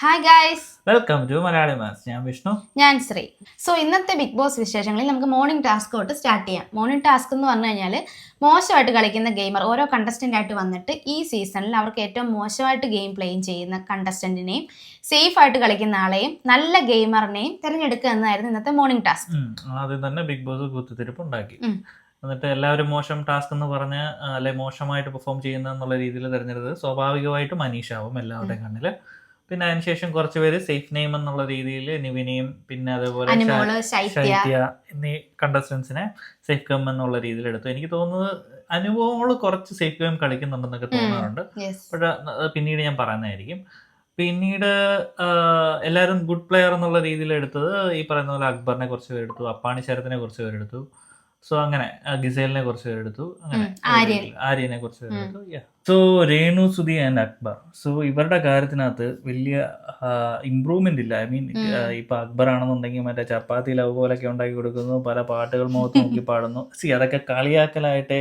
Hi guys welcome to Malayali mass ഞാൻ വിഷ്ണു. ഞാൻ Sree. So ഇന്നത്തെ ബിഗ് ബോസ് വിശേഷങ്ങളിൽ നമുക്ക് മോർണിംഗ് ടാസ്ക് തൊട്ട് സ്റ്റാർട്ട് ചെയ്യാം. മോർണിംഗ് ടാസ്ക് എന്ന് പറഞ്ഞു കഴിഞ്ഞാൽ മോശമായിട്ട് കളിക്കുന്ന ഗെയിമർ ഓരോ കണ്ടസ്റ്റന്റ് ആയിട്ട് വന്നിട്ട് ഈ സീസണിൽ അവർക്ക് ഏറ്റവും മോശമായിട്ട് ഗെയിം പ്ലേയും ചെയ്യുന്ന കണ്ടസ്റ്റന്റിനെയും സേഫ് ആയിട്ട് കളിക്കുന്ന ആളെയും നല്ല ഗെയിമറിനെയും തിരഞ്ഞെടുക്കുക എന്നതായിരുന്നു ഇന്നത്തെ മോർണിംഗ് ടാസ്ക് ആദ്യം തന്നെ ബിഗ് ബോസ് കുത്തിത്തിരിപ്പ് ഉണ്ടാക്കി. എന്നിട്ട് എല്ലാവരും മോശം ടാസ്ക് എന്ന് പറഞ്ഞ് അല്ലെ മോശമായിട്ട് പെർഫോം ചെയ്യുന്ന എന്നുള്ള രീതിയിൽ തിരഞ്ഞെടുത്തത് സ്വാഭാവികമായിട്ടും മനീഷാവും എല്ലാവരുടെയും കണ്ണിൽ. പിന്നെ അതിനുശേഷം കുറച്ചുപേര് സേഫ് നെയിം എന്നുള്ള രീതിയിൽ നിവിനിയും പിന്നെ അതേപോലെ ശൈത്യ. എന്നീ കണ്ടസ്റ്റൻസിനെ സേഫ് ഗം എന്നുള്ള രീതിയിൽ എടുത്തു. എനിക്ക് തോന്നുന്നത് അനുഭവങ്ങൾ കുറച്ച് സേഫ് ഗെയിം കളിക്കുന്നുണ്ടെന്നൊക്കെ തോന്നാറുണ്ട് പക്ഷേ പിന്നീട് ഞാൻ പറയുന്നതായിരിക്കും. പിന്നീട് എല്ലാവരും ഗുഡ് പ്ലെയർ എന്നുള്ള രീതിയിൽ എടുത്തത് ഈ പറയുന്ന പോലെ അക്ബറിനെ കുറച്ച് പേരെടുത്തു അപ്പാണി ശരത്തിനെ കുറച്ച് പേരെടുത്തു സോ അങ്ങനെ ഗിസേലിനെ കുറച്ച് പേരെടുത്തു അങ്ങനെ. ആര്യനെ കുറച്ച് പേരെടുത്തു so Renu Sudhi and Akbar. So ഇവരുടെ കാര്യത്തിനകത്ത് വലിയ ഇമ്പ്രൂവ്മെന്റ് ഇല്ല. I mean. ഇപ്പൊ അക്ബർ ആണെന്നുണ്ടെങ്കിൽ മറ്റേ ചപ്പാത്തി ലവ് പോലൊക്കെ ഉണ്ടാക്കി കൊടുക്കുന്നു. പല പാട്ടുകൾ മുഖത്ത് നോക്കി പാടുന്നു. സി അതൊക്കെ കളിയാക്കലായിട്ടേ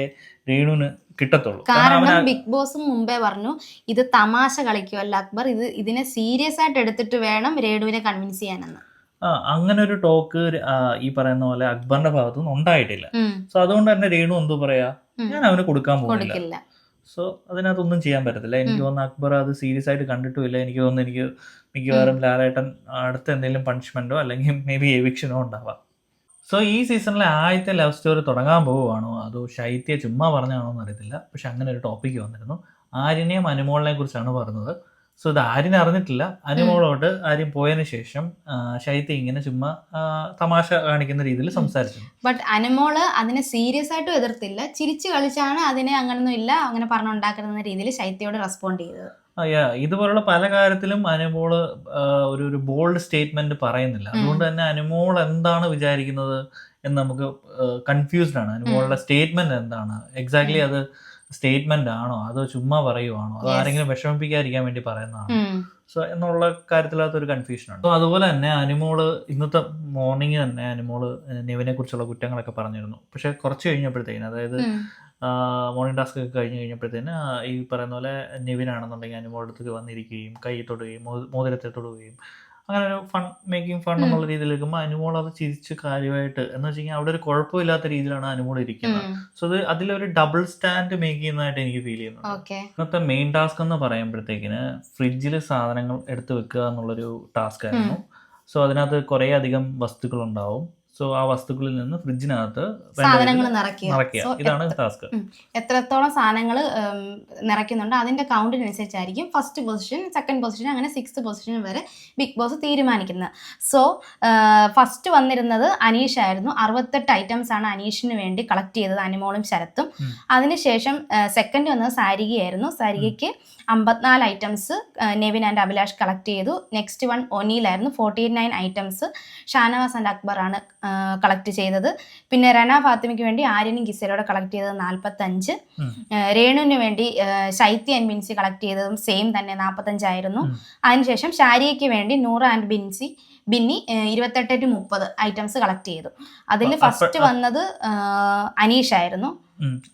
രേണുവിന് കിട്ടത്തുള്ളൂ. കാരണം ബിഗ് ബോസും മുമ്പേ പറഞ്ഞു ഇത് തമാശ കളിക്കുമല്ല അക്ബർ. ഇത് ഇതിനെ സീരിയസ് ആയിട്ട് എടുത്തിട്ട് വേണം രേണുവിനെ കൺവിൻസ് ചെയ്യാനെന്ന്. അങ്ങനെ ഒരു ടോക്ക് ഈ പറയുന്ന പോലെ അക്ബറിന്റെ ഭാഗത്തുനിന്ന് ഉണ്ടായിട്ടില്ല. സോ അതുകൊണ്ട് തന്നെ രേണു എന്തു പറയാ? ഞാൻ അവന് കൊടുക്കാൻ പോകുന്നില്ല. സോ അതിനകത്തൊന്നും ചെയ്യാൻ പറ്റത്തില്ല. എനിക്ക്. തോന്നുന്നു അക്ബർ അത് സീരിയസ് ആയിട്ട് കണ്ടിട്ടുമില്ല. എനിക്ക് തോന്നുന്നു എനിക്ക് മിക്കവാറും ലാലേട്ടൻ അടുത്ത എന്തെങ്കിലും പണിഷ്മെന്റോ അല്ലെങ്കിൽ മേ ബി എവിക്ഷനോ ഉണ്ടാവാം. സോ ഈ സീസണിലെ ആദ്യത്തെ ലവ് സ്റ്റോറി തുടങ്ങാൻ പോവുകയാണോ? അതോ ശൈത്യ ചുമ്മാ പറഞ്ഞാണോ എന്ന് അറിയത്തില്ല. പക്ഷെ അങ്ങനെ ഒരു ടോപ്പിക്ക് വന്നിരുന്നു. ആര്യനെയും അനുമോളിനെ കുറിച്ചാണ് പറഞ്ഞത്. സോ ഇത് ആര്യൻ അറിഞ്ഞിട്ടില്ല. അനുമോളോട് ആര്യൻ പോയതിനു ശേഷം ശൈത്യ ഇങ്ങനെ ചുമ്മാ തമാശ കാണിക്കുന്ന രീതിയിൽ സംസാരിച്ചു ബട്ട് അനുമോൾ അതിനെ സീരിയസ് ആയിട്ട് എതിർത്തില്ല. ചിരിച്ചു കളിച്ചാണ് അതിനെ അങ്ങനൊന്നും ഇല്ല അങ്ങനെ പറഞ്ഞുണ്ടാക്കുന്ന രീതിയിൽ ശൈത്യയോട് റെസ്പോണ്ട് ചെയ്തത്. ഇതുപോലുള്ള പല കാര്യത്തിലും അനുമോൾ ഒരു ഒരു ബോൾഡ് സ്റ്റേറ്റ്മെന്റ് പറയുന്നില്ല. അതുകൊണ്ട് തന്നെ അനുമോൾ എന്താണ് വിചാരിക്കുന്നത് എന്ന് നമുക്ക് കൺഫ്യൂസ്ഡ് ആണ്. അനുമോളുടെ സ്റ്റേറ്റ്മെന്റ് എന്താണ്? എക്സാക്ട്ലി അത് സ്റ്റേറ്റ്മെന്റ് ആണോ അതോ ചുമ്മാ പറയുവാണോ? അതോ. ആരെങ്കിലും വിഷമിപ്പിക്കാതിരിക്കാൻ വേണ്ടി പറയുന്നതാണോ? സോ എന്നുള്ള കാര്യത്തിലകത്ത് ഒരു കൺഫ്യൂഷൻ ഉണ്ട്. സോ അതുപോലെ തന്നെ അനുമോൾ ഇന്നത്തെ മോർണിംഗ് തന്നെ അനുമോൾ നെവിനെ കുറിച്ചുള്ള കുറ്റങ്ങളൊക്കെ പറഞ്ഞിരുന്നു. പക്ഷെ കുറച്ച് കഴിഞ്ഞപ്പോഴത്തേക്കിന് അതായത്. മോർണിംഗ് ടാസ്ക് ഒക്കെ കഴിഞ്ഞ് കഴിഞ്ഞപ്പോഴത്തേന് ഈ പറയുന്ന പോലെ നിവിനാണെന്നുണ്ടെങ്കിൽ അനുമോളുടെ അടുത്തേക്ക് വന്നിരിക്കുകയും കൈ തൊടുകയും മോതിരത്തെ തൊടുകയും അങ്ങനെ ഒരു ഫൺ മേക്കിംഗ് ഫൺ എന്നുള്ള രീതിയിൽ എടുക്കുമ്പോൾ അനുമോൾ അത് ചിരിച്ച് കാര്യമായിട്ട് എന്ന് വെച്ച് കഴിഞ്ഞാൽ അവിടെ ഒരു കുഴപ്പമില്ലാത്ത രീതിയിലാണ് അനുമോൾ ഇരിക്കുന്നത്. സോ അത് അതിലൊരു ഡബിൾ സ്റ്റാൻഡ് മേക്ക് ചെയ്യുന്നതായിട്ട് എനിക്ക് ഫീൽ ചെയ്യുന്നുണ്ട്. ഇന്നത്തെ മെയിൻ ടാസ്ക് എന്ന് പറയുമ്പോഴത്തേക്കിന് ഫ്രിഡ്ജിൽ സാധനങ്ങൾ എടുത്ത് വെക്കുക എന്നുള്ളൊരു ടാസ്ക് ആയിരുന്നു. സോ അതിനകത്ത് കുറേ അധികം വസ്തുക്കൾ ഉണ്ടാവും സോ ആ വസ്തുക്കളിൽ നിന്ന് ഫ്രിഡ്ജിനകത്ത് സാധനങ്ങൾ നിറയ്ക്കുക. ഇതാണ് ടാസ്ക് എത്രത്തോളം സാധനങ്ങൾ നിറയ്ക്കുന്നുണ്ട്. അതിന്റെ കൗണ്ടിനനുസരിച്ചായിരിക്കും ഫസ്റ്റ് പൊസിഷൻ സെക്കൻഡ് പൊസിഷൻ അങ്ങനെ സിക്സ്ത് പൊസിഷൻ വരെ ബിഗ് ബോസ് തീരുമാനിക്കുന്നത്. സോ ഫസ്റ്റ് വന്നിരുന്നത് അനീഷ് ആയിരുന്നു. അറുപത്തെട്ട് ഐറ്റംസ് ആണ് അനീഷിന് വേണ്ടി കളക്ട് ചെയ്തത് അനുമോളും ശരത്തും. അതിനുശേഷം സെക്കൻഡ് വന്നത് സാരികയായിരുന്നു. സാരികയ്ക്ക് അമ്പത്തിനാല് items Nevin and Abhilash collect ചെയ്തു. Next one ഒനിയിലായിരുന്നു forty nine items Shanavas and Akbar ആണ് കളക്ട് ചെയ്തത്. പിന്നെ റന ഫാത്തിമയ്ക്ക് വേണ്ടി ആര്യനും ഗിസലോടെ കളക്ട് ചെയ്തത് നാൽപ്പത്തഞ്ച്. രേണുവിന് വേണ്ടി ശൈത്യ ആൻഡ് ബിൻസി കളക്ട് ചെയ്തതും സെയിം തന്നെ നാൽപ്പത്തഞ്ചായിരുന്നു. അതിനുശേഷം ഷാരിയയ്ക്ക് വേണ്ടി നൂറ് ആൻഡ് ബിൻസി ബിന്നി ഇരുപത്തെട്ട് ടു മുപ്പത് ഐറ്റംസ് കളക്ട് ചെയ്തു. അതിൽ ഫസ്റ്റ് വന്നത് അനീഷ് ആയിരുന്നു.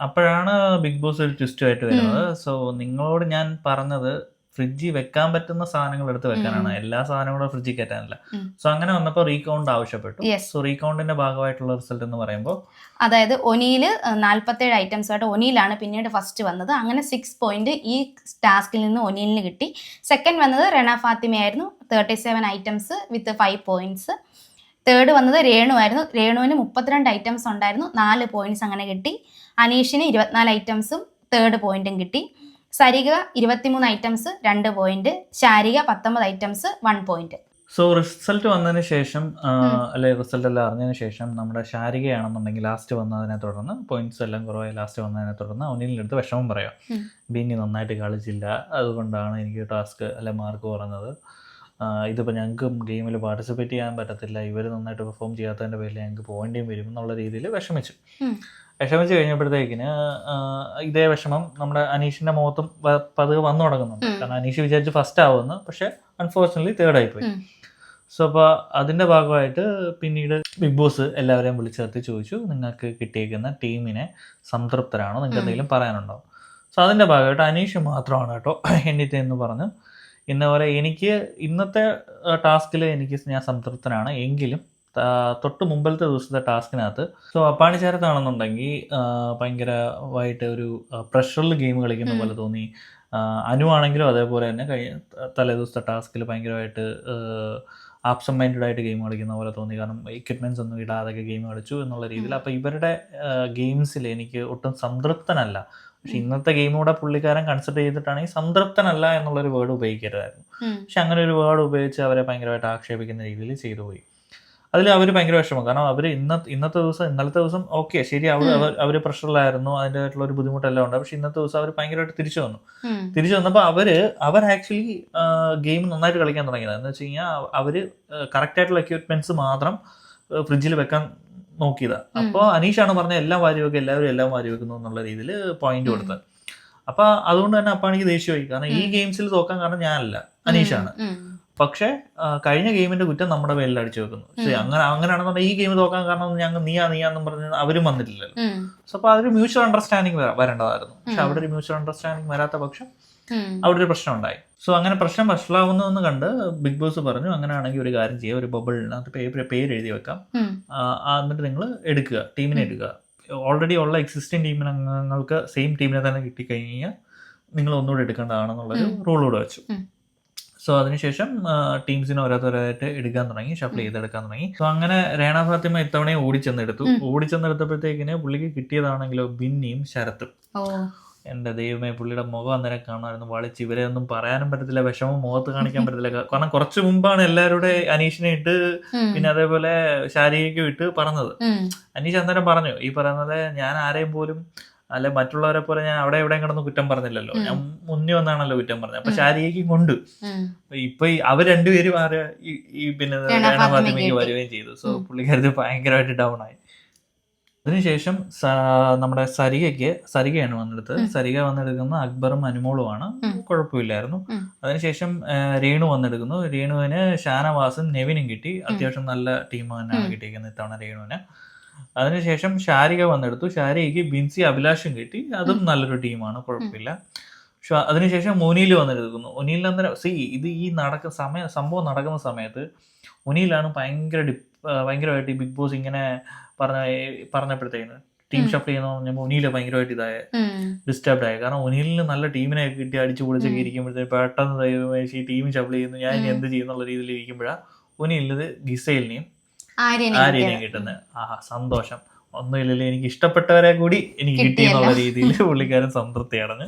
അപ്പോഴാണ് ബിഗ് ബോസ് ഒരു ട്വിസ്റ്റ് ആയിട്ട് വരുന്നത്. സോ നിങ്ങളോട് ഞാൻ പറഞ്ഞത് ഫ്രിഡ്ജിൽ വെക്കാൻ പറ്റുന്ന സാധനങ്ങൾ എടുത്ത് വെക്കാനാണ്. എല്ലാ എല്ലാ സാധനങ്ങളും ഫ്രിഡ്ജിൽ കയറ്റാനില്ല. സോ അങ്ങനെ വന്നപ്പോൾ റീകൗണ്ട് ആവശ്യപ്പെട്ടു. സോ റീകൗണ്ടിന്റെ ഭാഗമായിട്ടുള്ള റിസൾട്ട് എന്ന് പറയുമ്പോൾ അതായത് ഒനിയിൽ നാൽപ്പത്തേഴ് ഐറ്റംസ് ആയിട്ട് ഒനിയിലാണ് പിന്നീട് ഫസ്റ്റ് വന്നത്. അങ്ങനെ സിക്സ് പോയിന്റ് ഈ ടാസ്കിൽ നിന്ന് ഒനിയിലിന് കിട്ടി. സെക്കൻഡ് വന്നത് Rena ഫാത്തിമയായിരുന്നു. Thirty seven items with five points third വന്നത് രേണു ആയിരുന്നു. രേണുവിന് മുപ്പത്തിരണ്ട് ഐറ്റംസ് ഉണ്ടായിരുന്നു. നാല് പോയിന്റ്സ് അങ്ങനെ കിട്ടി. അനീഷിന് ഇരുപത്തിനാല് ഐറ്റംസും തേർഡ് പോയിന്റും കിട്ടി. സരിക ഇരുപത്തിമൂന്ന് ഐറ്റംസ് രണ്ട് പോയിന്റ് ശാരിക പത്തൊമ്പത് items one point so result വന്നതിന് ശേഷം അല്ലെ റിസൾട്ട് എല്ലാം അറിഞ്ഞതിന് ശേഷം നമ്മുടെ ശാരികയാണെന്നുണ്ടെങ്കിൽ ലാസ്റ്റ് വന്നതിനെ തുടർന്ന് പോയിന്റ്സ് എല്ലാം കുറവായി ലാസ്റ്റ് വന്നതിനെ തുടർന്ന് ഒന്നിന്റെ അടുത്ത് വിഷമം പറയാം. ബിന്നി നന്നായിട്ട് കളിച്ചില്ല. അതുകൊണ്ടാണ് എനിക്ക് ടാസ്ക് അല്ലെ മാർക്ക് കുറഞ്ഞത്. ഇതിപ്പോൾ ഞങ്ങൾക്ക് ഗെയിമിൽ പാർട്ടിസിപ്പേറ്റ് ചെയ്യാൻ പറ്റത്തില്ല. ഇവർ നന്നായിട്ട് പെർഫോം ചെയ്യാത്തതിന്റെ പേരിൽ ഞങ്ങൾക്ക് പോകേണ്ടിയും വരും എന്നുള്ള രീതിയിൽ വിഷമിച്ചു. വിഷമിച്ച് കഴിഞ്ഞപ്പോഴത്തേക്കിന് ഇതേ വിഷമം നമ്മുടെ അനീഷിന്റെ മുഖത്തും പതുക്കെ വന്നു തുടങ്ങുന്നുണ്ട്. കാരണം അനീഷ് വിചാരിച്ച് ഫസ്റ്റ് ആവുമെന്ന് പക്ഷേ അൺഫോർച്ചുനേറ്റ്ലി തേർഡ് ആയിപ്പോയി. സോ അപ്പോൾ അതിന്റെ ഭാഗമായിട്ട് പിന്നീട് ബിഗ് ബോസ് എല്ലാവരെയും വിളിച്ചേർത്ത് ചോദിച്ചു നിങ്ങൾക്ക് കിട്ടിയേക്കുന്ന ടീമിനെ സംതൃപ്തരാണോ? നിങ്ങൾക്ക് എന്തെങ്കിലും പറയാനുണ്ടോ? സോ അതിന്റെ ഭാഗമായിട്ട് അനീഷ് മാത്രമാണ് കേട്ടോ എന്നിട്ട് എന്ന് പറഞ്ഞ് ഇന്ന പോലെ എനിക്ക് ഇന്നത്തെ ടാസ്കിൽ എനിക്ക് ഞാൻ സംതൃപ്തനാണ്. എങ്കിലും തൊട്ട് മുമ്പിലത്തെ ദിവസത്തെ ടാസ്കിനകത്ത് സോ അപ്പാണിച്ചാരത്താണെന്നുണ്ടെങ്കിൽ ഭയങ്കരമായിട്ട് ഒരു പ്രഷറിൽ ഗെയിം കളിക്കുന്ന പോലെ തോന്നി. അനുവാണെങ്കിലും അതേപോലെ തന്നെ കഴിഞ്ഞ തലേ ദിവസത്തെ ടാസ്കിൽ ഭയങ്കരമായിട്ട് ആബ്സെന്റ് മൈൻഡഡ് ആയിട്ട് ഗെയിം കളിക്കുന്ന പോലെ തോന്നി. കാരണം എക്യുപ്മെന്റ്സ് ഒന്നും ഇടാതെ ഗെയിം കളിച്ചു എന്നുള്ള രീതിയിൽ അപ്പോൾ ഇവരുടെ ഗെയിംസിൽ എനിക്ക് ഒട്ടും സംതൃപ്തനല്ല. പക്ഷെ ഇന്നത്തെ ഗെയിം കൂടെ പുള്ളിക്കാരൻ കൺസിഡർ ചെയ്തിട്ടാണെങ്കിൽ സംതൃപ്തനല്ല എന്നുള്ളൊരു വേർഡ് ഉപയോഗിക്കരുതായിരുന്നു. പക്ഷെ അങ്ങനെ ഒരു വേർഡ് ഉപയോഗിച്ച് അവരെ ഭയങ്കരമായിട്ട് ആക്ഷേപിക്കുന്ന രീതിയിൽ ചെയ്തു പോയി. അതിൽ അവർ ഭയങ്കര വിഷമം. കാരണം അവർ ഇന്ന ഇന്നത്തെ ദിവസം ഇന്നലത്തെ ദിവസം ഓക്കെ ശരി. അവർ അവർ പ്രഷറിലായിരുന്നു അതിന്റെതായിട്ടുള്ള ഒരു ബുദ്ധിമുട്ടെല്ലാം ഉണ്ട്. പക്ഷെ ഇന്നത്തെ ദിവസം അവർ ഭയങ്കരമായിട്ട് തിരിച്ചു വന്നു. തിരിച്ചു വന്നപ്പോൾ അവർ അവർ ആക്ച്വലി ഗെയിം നന്നായിട്ട് കളിക്കാൻ തുടങ്ങിയത്. എന്ന് വെച്ച് കഴിഞ്ഞാൽ അവർ കറക്റ്റായിട്ടുള്ള എക്യുപ്മെന്റ്സ് മാത്രം ഫ്രിഡ്ജിൽ വെക്കാൻ നോക്കിയതാ. അപ്പോൾ അനീഷാണ് പറഞ്ഞത് എല്ലാം വാരി എല്ലാവരും എല്ലാം വാരി വെക്കുന്നു എന്നുള്ള രീതിയിൽ പോയിന്റ്. കൊടുത്തത് അപ്പൊ അതുകൊണ്ട് തന്നെ അപ്പൊ എനിക്ക് ദേഷ്യമായി കാരണം ഈ ഗെയിംസിൽ തോക്കാൻ കാരണം ഞാനല്ല അനീഷാണ്. പക്ഷെ കഴിഞ്ഞ ഗെയിമിന്റെ കുറ്റം നമ്മുടെ പേരിൽ അടിച്ചു വെക്കുന്നു ശരി. അങ്ങനെ അങ്ങനെയാണെന്നുണ്ടെങ്കിൽ ഈ ഗെയിം തോക്കാൻ കാരണം ഞങ്ങൾ നീയാ നീയാന്നും പറഞ്ഞ അവരും വന്നിട്ടില്ലല്ലോ. സോ അപ്പൊ അതൊരു മ്യൂച്വൽ അണ്ടർസ്റ്റാൻഡിങ് വരേണ്ടതായിരുന്നു പക്ഷെ. അവിടെ ഒരു മ്യൂച്വൽ അണ്ടർസ്റ്റാൻഡിങ് വരാത്ത പക്ഷം. അവിടെ ഒരു പ്രശ്നം ഉണ്ടായി സോ അങ്ങനെ പ്രശ്നം വഷളാവുന്നു എന്ന് കണ്ട് ബിഗ് ബോസ് പറഞ്ഞു അങ്ങനെ ആണെങ്കിൽ ഒരു കാര്യം ചെയ്യുക ഒരു ബബിളിനകത്ത് പേര് പേര് എഴുതി വെക്കാം. എന്നിട്ട് നിങ്ങൾ എടുക്കുക ടീമിനെ എടുക്കുക. ഓൾറെഡി ഉള്ള എക്സിസ്റ്റിംഗ് ടീമിന് അംഗങ്ങൾക്ക് സെയിം ടീമിനെ തന്നെ കിട്ടിക്കഴിഞ്ഞാൽ നിങ്ങൾ ഒന്നുകൂടെ എടുക്കേണ്ടതാണെന്നുള്ളൊരു. റൂൾ കൂടെ വെച്ചു. സോ അതിനുശേഷം ടീംസിനെ ഓരോരുത്തരായിട്ട് എടുക്കാൻ തുടങ്ങി ഷഫിൾ. ചെയ്തെടുക്കാൻ തുടങ്ങി. സോ അങ്ങനെ രേണ ഫാത്തിമ ഇത്തവണയും ഓടിച്ചെന്നെടുത്തു. ഓടിച്ചെന്നെടുത്തപ്പോഴത്തേക്കിന് പുള്ളിക്ക് കിട്ടിയതാണെങ്കിലോ ബിന്നിയും ശരത്തും. ഓ എന്റെ ദൈവമേ പുള്ളിയുടെ മുഖം അന്നേരം കാണാമായിരുന്നു. വളിച്ച് ഇവരെ ഒന്നും പറയാനും പറ്റത്തില്ല വിഷമം മുഖത്ത് കാണിക്കാൻ പറ്റത്തില്ല. കാരണം കുറച്ച് മുമ്പാണ് എല്ലാവരുടെ അനീഷിനെ ഇട്ട് പിന്നെ അതേപോലെ ശാരീരികം ഇട്ട് പറഞ്ഞത്. അനീഷ് അന്നേരം പറഞ്ഞു ഈ പറയുന്നത് ഞാൻ ആരെയും പോലും അല്ലെ മറ്റുള്ളവരെ പോലെ ഞാൻ അവിടെ എവിടെയും കിടന്ന് കുറ്റം പറഞ്ഞില്ലല്ലോ. ഞാൻ മുന്നേ വന്നാണല്ലോ കുറ്റം പറഞ്ഞത്. അപ്പൊ ഉം. ശാരീരികം കൊണ്ട്. ഇപ്പൊ അവർ രണ്ടുപേരും ആര് ഈ- പിന്നെ ഫാത്തിമയ്ക്ക് വരികയും ചെയ്തു. സോ പുള്ളിക്കാരത് ഭയങ്കരമായിട്ട് ഡൗൺ ആയി. അതിനുശേഷം നമ്മുടെ സരികയ്ക്ക് സരികയാണ് വന്നെടുത്തത്. സരിക വന്നെടുക്കുന്ന അക്ബറും അനുമോളുമാണ്. കുഴപ്പമില്ലായിരുന്നു. അതിനുശേഷം രേണു വന്നെടുക്കുന്നു. രേണുവിന് ഷാനവാസും നെവിനും കിട്ടി. അത്യാവശ്യം നല്ല ടീം തന്നെയാണ്. കിട്ടിയിരിക്കുന്നത് ഇത്തവണ രേണുവിന്. അതിനുശേഷം ഷാരിക വന്നെടുത്തു. ഷാരികയ്ക്ക് ബിൻസി അഭിലാഷും കിട്ടി. അതും നല്ലൊരു ടീമാണ്. കുഴപ്പമില്ല. പക്ഷെ അതിനുശേഷം മുനിയിൽ വന്നെടുക്കുന്നു മുനിയിൽ അന്നേരം സി ഇത് ഈ നടക്കുന്ന സമയം സംഭവം നടക്കുന്ന സമയത്ത് മുനിയിലാണ് ഭയങ്കര ആ, ഭയങ്കരമായിട്ട് ഈ ബിഗ് ബോസ് ഇങ്ങനെ പറഞ്ഞ പറഞ്ഞപ്പോഴത്തേക്കുന്നത് ടീം ഷഫ്റ്റ് ചെയ്യുന്ന പറഞ്ഞപ്പോൾ ഒനിയിൽ ഭയങ്കരമായിട്ട് ഇതായ. ഡിസ്റ്റർബ്ഡ് ആയി കാരണം ഒനീലിന് നല്ല ടീമിനെ കിട്ടി അടിച്ചു പൊളിച്ചൊക്കെ ഇരിക്കുമ്പോഴത്തേക്ക് പെട്ടെന്ന് ഈ ടീം ഷഫ്റ്റ് ചെയ്യുന്നു ഞാൻ ഇനി. എന്ത് ചെയ്യുന്നുള്ള രീതിയിൽ ഇരിക്കുമ്പോഴാണ് ഒനീലിന് ഗിസൈലിനെയും ആര്യനെ ആര്യനെയും. കിട്ടുന്നത് ആഹാ സന്തോഷം ഒന്നുമില്ലല്ലോ എനിക്ക് ഇഷ്ടപ്പെട്ടവരെ കൂടി എനിക്ക് കിട്ടി കിട്ടിയല്ലോ. എന്നുള്ള രീതിയിൽ പുള്ളിക്കാരൻ സംതൃപ്തി അടഞ്ഞു.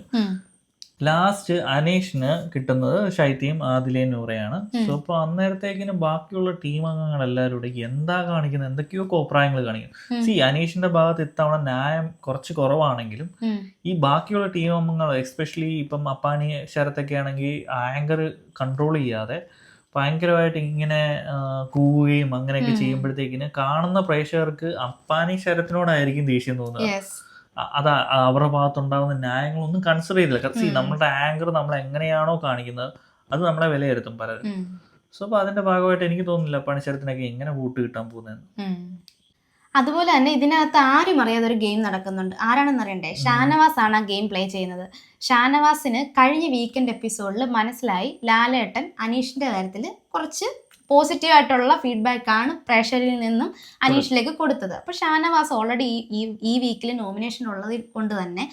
ലാസ്റ്റ് അനീഷിന് കിട്ടുന്നത് ഷൈത്തിയും ആദിലേ നൂറയാണ്. സോ അപ്പൊ അന്നേരത്തേക്കിന് ബാക്കിയുള്ള ടീം അംഗങ്ങൾ എല്ലാവരും കൂടെ എന്താ കാണിക്കുന്നത് എന്തൊക്കെയോ കോപ്രായങ്ങൾ കാണിക്കും ഉം. സി അനീഷിന്റെ ഭാഗത്ത് ഇത്തവണ ന്യായം കുറച്ച് കുറവാണെങ്കിലും ഈ ബാക്കിയുള്ള ടീം അംഗങ്ങൾ എക്സ്പെഷ്യലി ഇപ്പം അപ്പാനി ശരത്തൊക്കെ ആണെങ്കിൽ ആങ്കർ കൺട്രോൾ ചെയ്യാതെ ഭയങ്കരമായിട്ട് ഇങ്ങനെ കൂവുകയും അങ്ങനെയൊക്കെ. ചെയ്യുമ്പോഴത്തേക്കിന് കാണുന്ന പ്രേക്ഷകർക്ക് അപ്പാനി ശരത്തിനോടായിരിക്കും ദേഷ്യം തോന്നുന്നത് അതാ അവരുടെ ഭാഗത്തുണ്ടാകുന്ന ന്യായങ്ങളൊന്നും കൺസിഡർ ചെയ്തില്ല. സി. നമ്മളുടെ ആങ്കർ നമ്മൾ എങ്ങനെയാണോ കാണിക്കുന്നത് അത് നമ്മളെ വിലയിരുത്തും പലരും. സോ അപ്പൊ അതിന്റെ ഭാഗമായിട്ട് എനിക്ക് തോന്നുന്നില്ല പണിശരത്തിനൊക്കെ എങ്ങനെ കൂട്ട് കിട്ടാൻ പോകുന്നതെന്ന്. അതുപോലെ തന്നെ ഇതിനകത്ത് ആരും അറിയാതെ ഒരു ഗെയിം നടക്കുന്നുണ്ട്. ആരാണെന്ന് അറിയണ്ടേ? ഷാനവാസ് ആണ് ആ ഗെയിം പ്ലേ ചെയ്യുന്നത്. ഷാനവാസിന് കഴിഞ്ഞ വീക്കെൻഡ് എപ്പിസോഡിൽ മനസ്സിലായി ലാലേട്ടൻ അനീഷിന്റെ കാര്യത്തിൽ കുറച്ച് പോസിറ്റീവ് ആയിട്ടുള്ള ഫീഡ്ബാക്ക് ആണ് പ്രേക്ഷകരിൽ നിന്നും അനീഷിലേക്ക് കൊടുത്തത്. അപ്പോൾ ഷാനവാസ് ഓൾറെഡി ഈ ഈ വീക്കിൽ നോമിനേഷൻ ഉള്ളത് കൊണ്ട് തന്നെ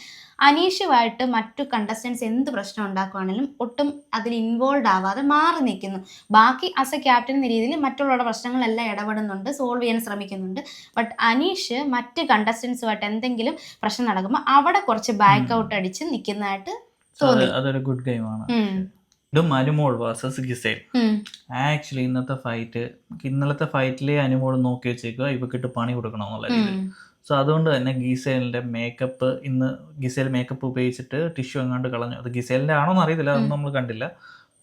അനീഷുമായിട്ട് മറ്റു കണ്ടസ്റ്റൻസ് എന്ത് പ്രശ്നം ഉണ്ടാക്കുവാണെങ്കിലും ഒട്ടും അതിൽ ഇൻവോൾവ് ആവാതെ മാറി നിൽക്കുന്നു. ബാക്കി ആസ് എ ക്യാപ്റ്റൻ എന്ന രീതിയിൽ മറ്റുള്ളവരുടെ പ്രശ്നങ്ങളെല്ലാം ഇടപെടുന്നുണ്ട് സോൾവ് ചെയ്യാൻ ശ്രമിക്കുന്നുണ്ട്. ബട്ട് അനീഷ് മറ്റ് കണ്ടസ്റ്റൻസുമായിട്ട് എന്തെങ്കിലും പ്രശ്നം നടക്കുമ്പോൾ അവിടെ കുറച്ച് ബാക്ക് ഔട്ട് അടിച്ച് നിൽക്കുന്നതായിട്ട് തോന്നി. അതൊരു ഗുഡ് ഗെയിമാണ്. ഇതും അനുമോൾ വേഴ്സസ് ഗിസൈൽ. ആക്ച്വലി ഇന്നത്തെ ഫൈറ്റ് ഇന്നലത്തെ ഫൈറ്റിലെ അനുമോൾ നോക്കി വെച്ചേക്കുക ഇവക്കിട്ട് പണി കൊടുക്കണം എന്നുള്ള രീതിയിൽ. സോ അതുകൊണ്ട് തന്നെ ഗിസേലിന്റെ മേക്കപ്പ് ഇന്ന് ഗിസേൽ മേക്കപ്പ് ഉപയോഗിച്ചിട്ട് ടിഷ്യൂ എങ്ങാണ്ട് കളഞ്ഞു. അത് ഗിസേലിന്റെ ആണോ എന്ന് അറിയത്തില്ല അതൊന്നും നമ്മൾ കണ്ടില്ല.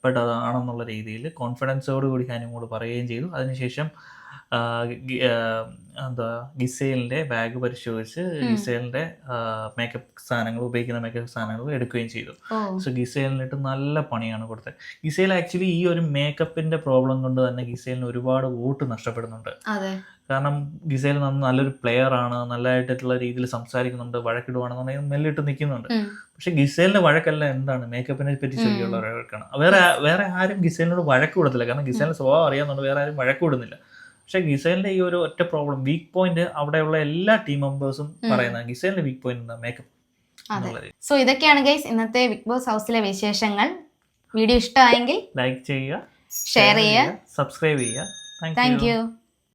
ബട്ട് അതാണെന്നുള്ള രീതിയിൽ കോൺഫിഡൻസോട് കൂടി അനുമോൾ പറയുകയും ചെയ്തു. അതിനുശേഷം എന്താ ഗിസേലിന്റെ ബാഗ് പരിശോധിച്ച് ഗിസേലിന്റെ മേക്കപ്പ് സാധനങ്ങൾ ഉപയോഗിക്കുന്ന മേക്കപ്പ് സാധനങ്ങൾ എടുക്കുകയും ചെയ്തു. സോ ഗിസേലിനിട്ട് നല്ല പണിയാണ് കൊടുത്തത്. ഗിസേൽ ആക്ച്വലി ഈ ഒരു മേക്കപ്പിന്റെ പ്രോബ്ലം കൊണ്ട് തന്നെ ഗിസേലിന് ഒരുപാട് വോട്ട് നഷ്ടപ്പെടുന്നുണ്ട്. കാരണം ഗിസേൽ നല്ലൊരു പ്ലെയർ ആണ് നല്ലതായിട്ടുള്ള രീതിയിൽ സംസാരിക്കുന്നുണ്ട് വഴക്കിടുവാണെന്നുണ്ടെങ്കിൽ മെല്ലിട്ട് നിൽക്കുന്നുണ്ട്. പക്ഷെ ഗിസേലിന്റെ വഴക്കല്ല എന്താണ്? മേക്കപ്പിനെ പറ്റി ചൊല്ലിയുള്ള വഴക്കാണ്. വേറെ വേറെ ആരും ഗിസേലിനോട് വഴക്ക് കൊടുത്തില്ല. കാരണം ഗിസേലിന്റെ സ്വഭാവം അറിയാമെന്നുണ്ട് വേറെ ആരും വഴക്ക് കൊടുന്നില്ല പക്ഷെ ഗിസേലിന്റെ ഈ ഒരു ഒറ്റ പ്രോബ്ലം വീക്ക് പോയിന്റ് അവിടെയുള്ള എല്ലാ ടീം മെമ്പേഴ്സും പറയുന്നത് ഗിസേലിന്റെ വീക്ക് പോയിന്റ് മേക്കപ്പ് സോ ഇതൊക്കെയാണ് ഗൈസ് ഇന്നത്തെ ബിഗ് ബോസ് ഹൗസിലെ വിശേഷങ്ങൾ. വീഡിയോ ഇഷ്ടമായെങ്കിൽ ലൈക്ക് ചെയ്യുക ഷെയർ ചെയ്യുക. സബ്സ്ക്രൈബ് ചെയ്യുക. Thank you